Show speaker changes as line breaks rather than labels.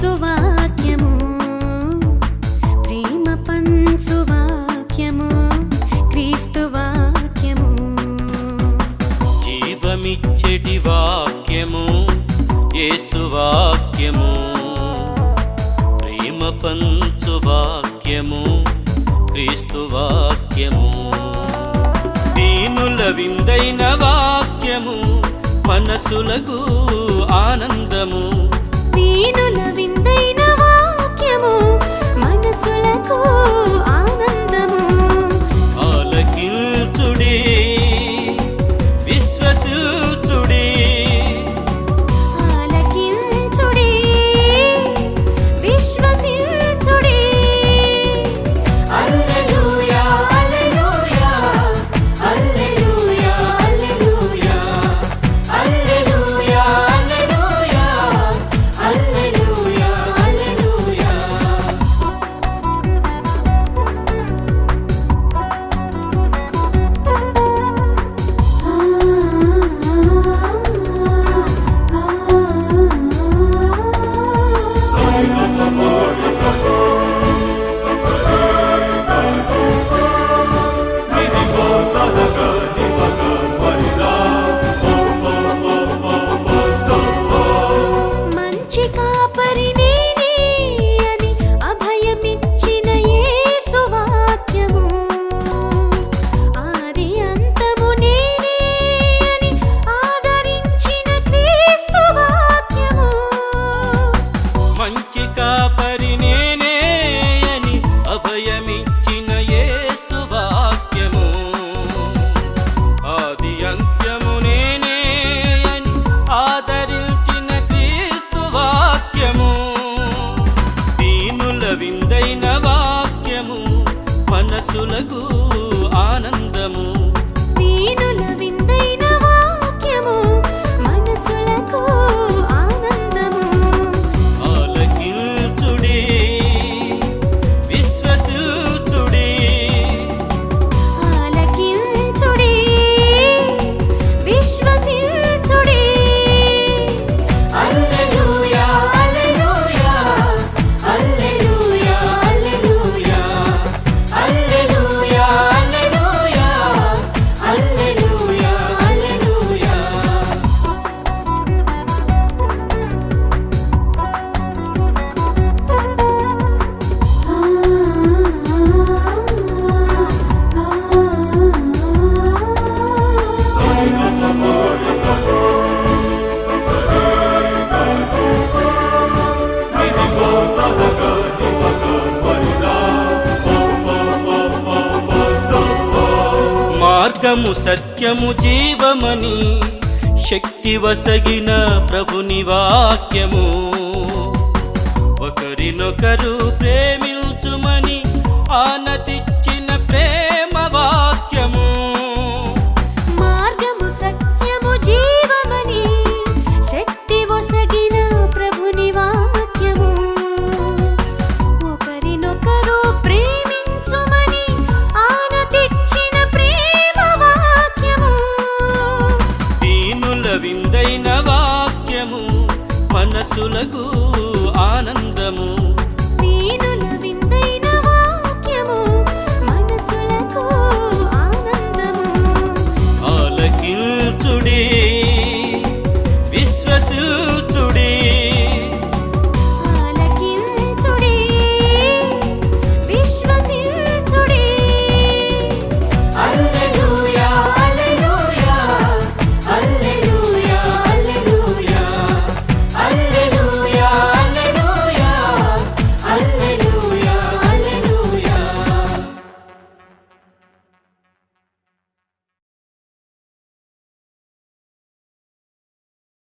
పంచువాక్యము. ప్రేమ పంచువాక్యము క్రీస్తు వాక్యము జీవమిచ్చటి వాక్యము యేసువాక్యము. ప్రేమ
పంచువాక్యము క్రీస్తు వాక్యము దీనుల విందైన వాక్యము మనసులకు
ఆనంద కాపరి నేనే అని అభయమిచ్చిన యేసు వాక్యము. ఆది అంత్యము నేనే అని ఆదరించిన క్రీస్తు వాక్యము. దీనుల విందైన వాక్యము మనసులకు మార్గము సత్యము జీవమని శక్తి వసగిన ప్రభుని వాక్యము. ఒకరినొకరు ప్రేమించుమని ఆనతి విందైన వాక్యము మనసులకు ఆనందము.